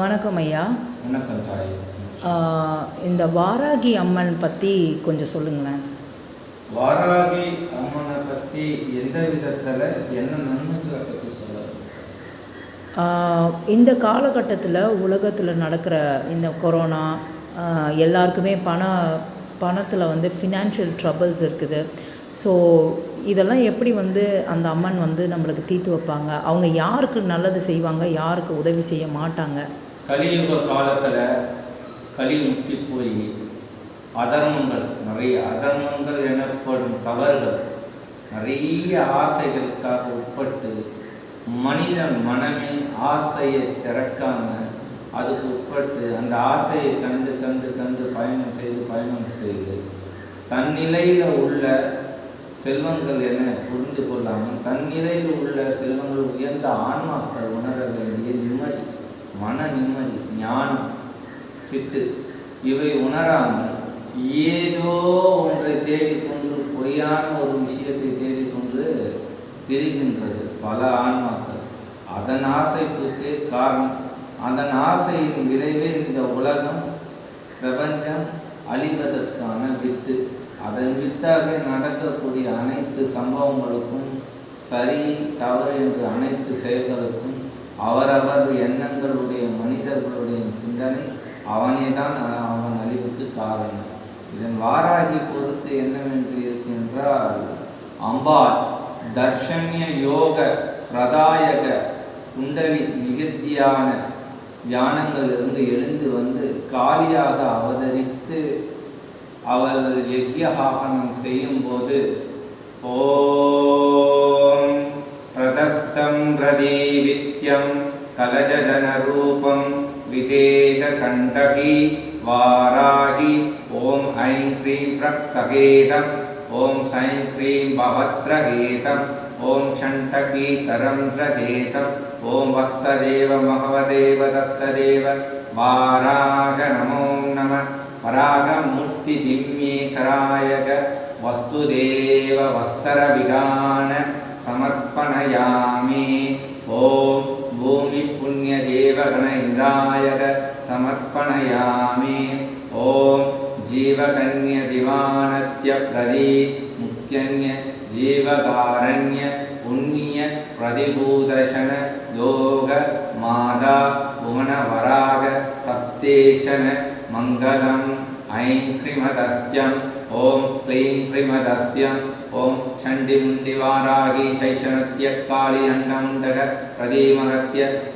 வணக்கம் ஐயா. வணக்கம் தாய். இந்த வாராகி அம்மன் பற்றி கொஞ்சம் சொல்லுங்களேன். வாராகி அம்மனை பற்றி எந்த விதத்தில் என்ன நன்மைகளை பற்றி சொல்ல இந்த காலகட்டத்தில் உலகத்தில் நடக்கிற இந்த கொரோனா எல்லாருக்குமே பண பணத்தில் வந்து ஃபினான்ஷியல் ட்ரபிள்ஸ் இருக்குது. ஸோ இதெல்லாம் எப்படி வந்து அந்த அம்மன் வந்து நம்மளுக்கு தீர்த்து வைப்பாங்க? அவங்க யாருக்கு நல்லது செய்வாங்க? யாருக்கு உதவி செய்ய மாட்டாங்க? கலியுக காலத்தில் கலி முத்தி போய் அதர்மங்கள் நிறைய அதர்மங்கள் எனப்படும் தவறுகள் நிறைய ஆசைகளுக்காக உட்பட்டு மனித மனமே ஆசையை திறக்காம அதுக்கு உட்பட்டு அந்த ஆசையை கண்டு கண்டு கண்டு பயணம் செய்து பயணம் செய்து தன்னிலையில் உள்ள செல்வங்கள் என புரிந்து கொள்ளாமல் தன்னிலையில் உள்ள செல்வங்கள் உயர்ந்த ஆன்மாக்கள் உணரவில்லை மன நிம்மதி ஞானம் சித்து இவை உணராமல் ஏதோ ஒன்றை தேடிக்கொண்டு பொய்யான ஒரு விஷயத்தை தேடிக்கொண்டு திரிகின்றது பல ஆன்மாக்கள். அதன் ஆசைக்குத்தே காரணம். அதன் ஆசையின் விளைவே இந்த உலகம் பிரபஞ்சம் அழிவதற்கான வித்து. அதன் வித்தாக நடக்கக்கூடிய அனைத்து சம்பவங்களுக்கும் சரி தவறு என்று அனைத்து செயல்களுக்கும் அவரவர் எண்ணங்களுடைய மனிதர்களுடைய சிந்தனை அவனே தான் அவன் அழிவுக்கு காரணம். இதன் வாராகி பொறுத்து என்னவென்று இருக்கின்றால் அம்பாள் தர்ஷன்ய யோக பிரதாயக குண்டலி மிகுதியான தியானங்களிலிருந்து எழுந்து வந்து காலியாக அவதரித்து அவள் யஜ்யஹாகனம் செய்யும்போது ஓம் ्रदीवित्यं कलजलनरूपं वितेजकण्टकी वाराहि। ॐ ऐं क्रीं प्रक्तभेदम् ॐ सैं क्रीं भवत्रगेतम् ॐ षण्टकीतरं द्रगेतम् ॐ वस्तदेव महदेव दस्तदेव। वाराग नमो नम। परागमुक्तिदिव्ये च वस्तुदेव वस्तरविगान சமர்ப்பணயாமி ஓம் பூமி புண்ணிய தேவகணிதாயக சமர்ப்பணயாமி ஓம் ஜீவகன்ய திவானத்ய பிரதி முக்தியன்ய ஜீவகாரண்ய புண்ணிய பிரதிபூதர்ஷன யோக மாதா புவனவராக சப்தேஷன மங்களம் ஐம் ஹ்ரிமதஸ்யம் ஓம் க்ளீம் ஹ்ரிமதஸ்யம் ஓம் சண்டிமுண்டி வாராகி சைஷணத்திய காளி அண்டமுண்டக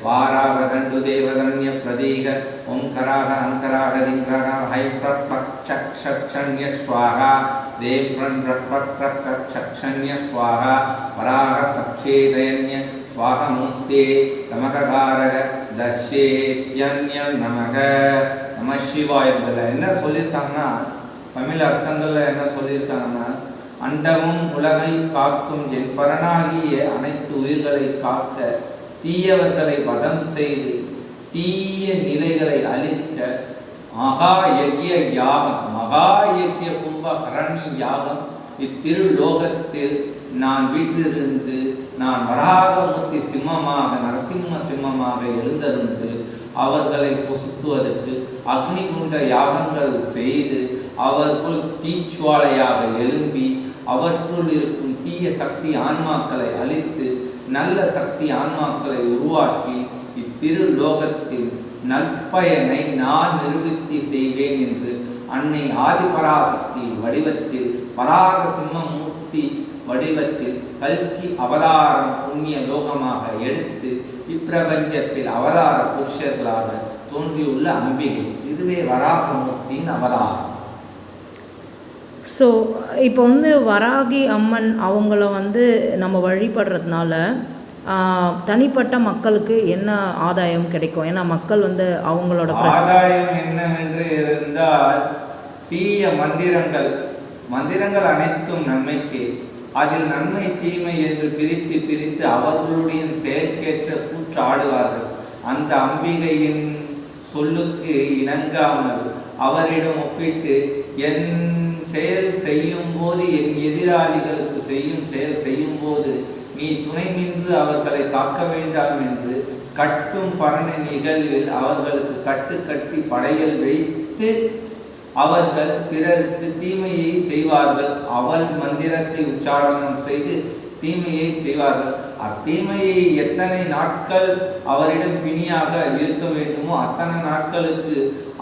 வாராக தண்டு தேவதன்ய பிரதீக ஓம்கராக அங்கராக திங்கராக ஹை பிரக்ஷக்ஷண்ய ஸ்வாகா தேவ்ரன் பிரக்ஷக்ஷண்ய ஸ்வாகா வராக சக்ஷேதயன்ய ஸ்வாகமூர்த்தே தமககாரக தர்ஷேத்யன்யம் நமக நம சிவாய் என்ன சொல்லியிருக்காங்கன்னா தமிழ் அர்த்தங்களில் என்ன சொல்லியிருக்காங்கன்னா அண்டமும் உலகை காக்கும் என் பரனாகிய அனைத்து உயிர்களை காக்க தீயவர்களை வதம் செய்து தீய நிலைகளை அழிக்க மகா யஜ்ய யாகம் மகா யஜ்ய கும்ப ஹரணி யாகம். இத்திருலோகத்தில் நான் வீட்டிலிருந்து நான் வராகமூர்த்தி சிம்மமாக நரசிம்ம சிம்மமாக எழுந்தருந்து அவர்களை பொசுக்குவதற்கு அக்னிகுண்ட யாகங்கள் செய்து அவர்கள் தீச்சுவாலையாக எழும்பி அவற்றுள் இருக்கும் தீய சக்தி ஆன்மாக்களை அழித்து நல்ல சக்தி ஆன்மாக்களை உருவாக்கி இத்திரு லோகத்தில் நற்பயனை நான் நிரூபித்தி செய்வேன் என்று அன்னை ஆதிபராசக்தி வடிவத்தில் பராக சிம்மமூர்த்தி வடிவத்தில் கல்கி அவதாரம் புண்ணிய லோகமாக எடுத்து இப்பிரபஞ்சத்தில் அவதார புருஷர்களாக தோன்றியுள்ள அம்பிகை. இதுவே வராகமூர்த்தியின் அவதாரம். ஸோ இப்போ வந்து வராகி அம்மன் அவங்கள வந்து நம்ம வழிபடுறதுனால தனிப்பட்ட மக்களுக்கு என்ன ஆதாயம் கிடைக்கும்? ஏன்னா மக்கள் வந்து அவங்களோட ஆதாயம் என்னவென்று இருந்தால் தீய மந்திரங்கள் மந்திரங்கள் அனைத்தும் நன்மைக்கு. அதில் நன்மை தீமை என்று பிரித்து பிரித்து அவர்களுடைய செயற்கேற்ற கூற்றாடுவார்கள். அந்த அம்பிகையின் சொல்லுக்கு இணங்காமல் அவரிடம் ஒப்பிட்டு என் செயல் செய்யும் போது என் எதிராளிகளுக்கு செய்யும் செயல் செய்யும் போது நீ துணை நின்று அவர்களை காக்க வேண்டாம் என்று கட்டும் பரணி நிகழ்வில் அவர்களுக்கு கட்டு கட்டி படையல் வைத்து அவர்கள் பிறருக்கு தீமையை செய்வார்கள். அவள் மந்திரத்தை உச்சாரணம் செய்து தீமையை செய்வார்கள். அத்தீமையை எத்தனை நாட்கள் அவரிடம் பிணியாக இருக்க வேண்டுமோ அத்தனை நாட்களுக்கு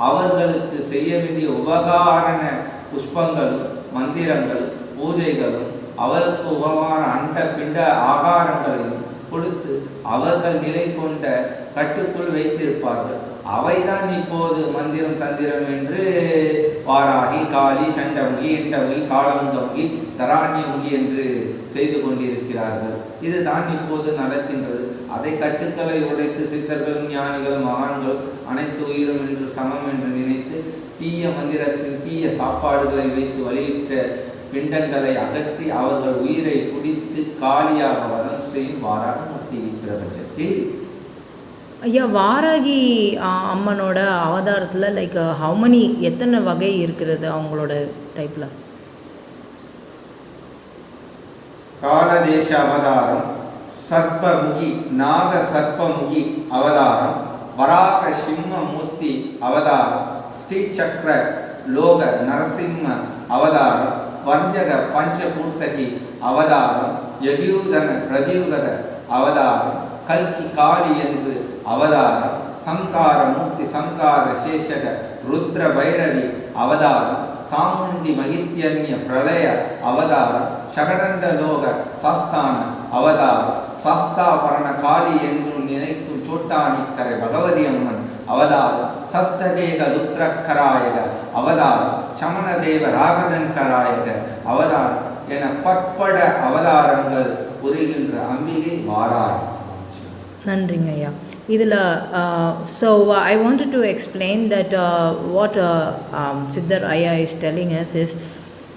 அவர்களுக்கு செய்ய வேண்டிய உபகாரண புஷ்பங்களும் மந்திரங்களும் பூஜைகளும் அவருக்கு உபமான அண்ட பிண்ட ஆகாரங்களையும் கொடுத்து அவர்கள் நிலை கொண்ட கட்டுக்குள் வைத்திருப்பார்கள். அவைதான் இப்போது மந்திரம் தந்திரம் என்று வாராகி காளி சண்டமுகி இண்டமுகி காலமுகமுகி தராணியமுகி என்று செய்து கொண்டிருக்கிறார்கள். இதுதான் இப்போது நடக்கின்றது. அதை கட்டுக்களை உடைத்து சித்தர்களும் ஞானிகளும் மகான்களும் அனைத்து உயிரும் என்று சமம் என்று நினைத்து தீய மந்திரத்தின் தீய சாப்பாடுகளை வைத்து வழியிட்ட பிண்டங்களை அகற்றி அவர்கள் உயிரை குடித்து காலியாக வதம் செய்யும் வாராகமூர்த்தி பிரபஞ்சத்தில் ஐயா வாராகி அம்மனோட அவதாரத்தில் லைக் ஹவு many எத்தனை வகை இருக்கிறது அவங்களோட டைப்பில் காலதேச அவதாரம் சர்ப்பமுகி நாக சர்ப்பமுகி அவதாரம் வராக சிம்ம மூர்த்தி அவதாரம் ஸ்ரீ சக்கர லோக நரசிம்ம அவதாரம் வஞ்சக பஞ்சபூர்த்தகி அவதாரம் யகியூதன பிரதியுதர அவதாரம் கல்கி காளி என்று அவதாரம் சங்கார மூர்த்தி சங்கார சேஷக ருத்ர பைரவி அவதாரம் சாமுண்டி மகித்யன்ய பிரளய அவதாரம் சகடண்ட லோக சாஸ்தான அவதாரம் சாஸ்தாபரண காளி என்று நினைக்கும் சோட்டானிக்கரை பகவதி அம்மன் அவதாரம் சஸ்ததேக ருத்ரக்கராயக அவதாரம் சமணதேவ ராகதன்கராயக அவதாரம் என பற்பட அவதாரங்கள் புரிகின்ற அம்பிகை வாராய் நன்றிங்க ஐயா இதில் so I wanted to explain that what சித்தர் ஐயா is telling us is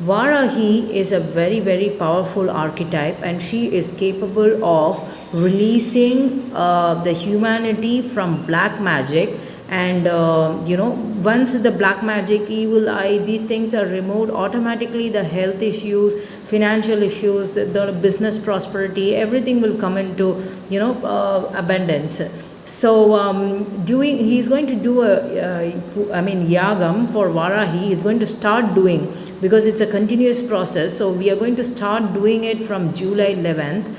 Varahi is a very, very powerful archetype, and she is capable of releasing uh, the humanity from black magic. and uh, you know, once the black magic, evil eye, these things are removed, automatically the health issues, financial issues, the business prosperity, everything will come into you know uh, abundance. So um, doing, he is going to do a, uh, I mean, yagam for Varahi. He's going to start doing because it's a continuous process. So we are going to start doing it from July 11th.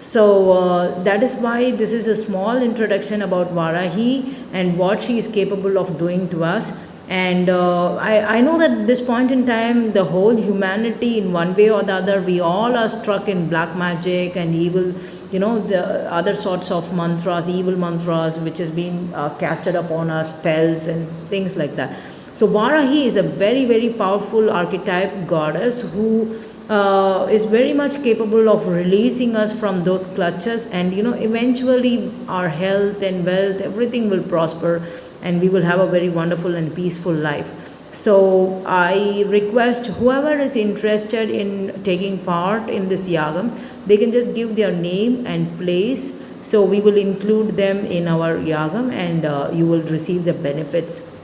So uh, that is why this is a small introduction about Varahi and what she is capable of doing to us. And uh, I, I know that this point in time, the whole humanity, in one way or the other, we all are struck in black magic and evil, you know, the other sorts of mantras, evil mantras, which has been uh, casted upon us, spells and things like that. So Varahi is a very, very powerful archetype goddess who uh, is very much capable of releasing us from those clutches and you know eventually our health and wealth everything will prosper and we will have a very wonderful and peaceful life. So i request whoever is interested in taking part in this yagam they can just give their name and place. So we will include them in our yagam and uh, you will receive the benefits.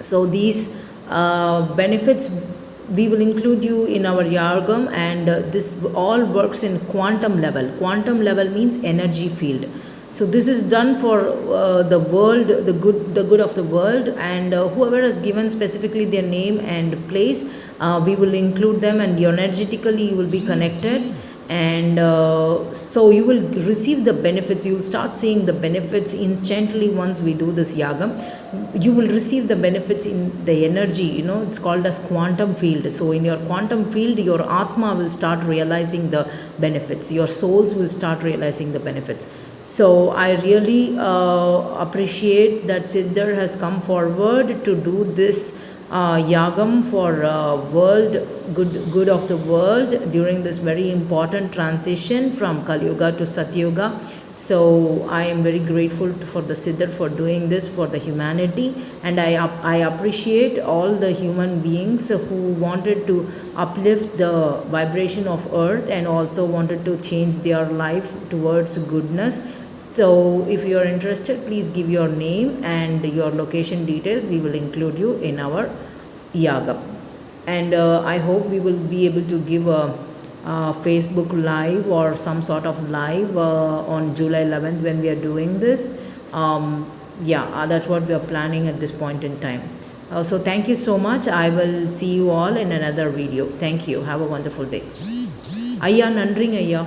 So these uh, benefits we will include you in our yargam and uh, this all works in quantum level. Quantum level means energy field. So this is done for uh, the world the good the good of the world and uh, whoever has given specifically their name and place uh, we will include them and you energetically you will be connected and uh, so you will receive the benefits. You will start seeing the benefits instantly once we do this yagam. You will receive the benefits in the energy you know it's called as quantum field. So in your quantum field your atma will start realizing the benefits. Your souls will start realizing the benefits. So i really uh, appreciate that siddhar has come forward to do this uh, yagam for uh, world good good of the world during this very important transition from Kali Yuga to Satyuga. So I am very grateful for the Siddhar for doing this for the humanity, and I I appreciate all the human beings who wanted to uplift the vibration of earth and also wanted to change their life towards goodness. So, if you are interested, please give your name and your location details. We will include you in our yagam. And uh, I hope we will be able to give a, uh Facebook live or some sort of live uh, on July 11th when we are doing this. um, yeah uh, that's what we are planning at this point in time uh, so thank you so much i will see you all in another video thank you have a wonderful day ஐயா நன்றிங்க ஐயா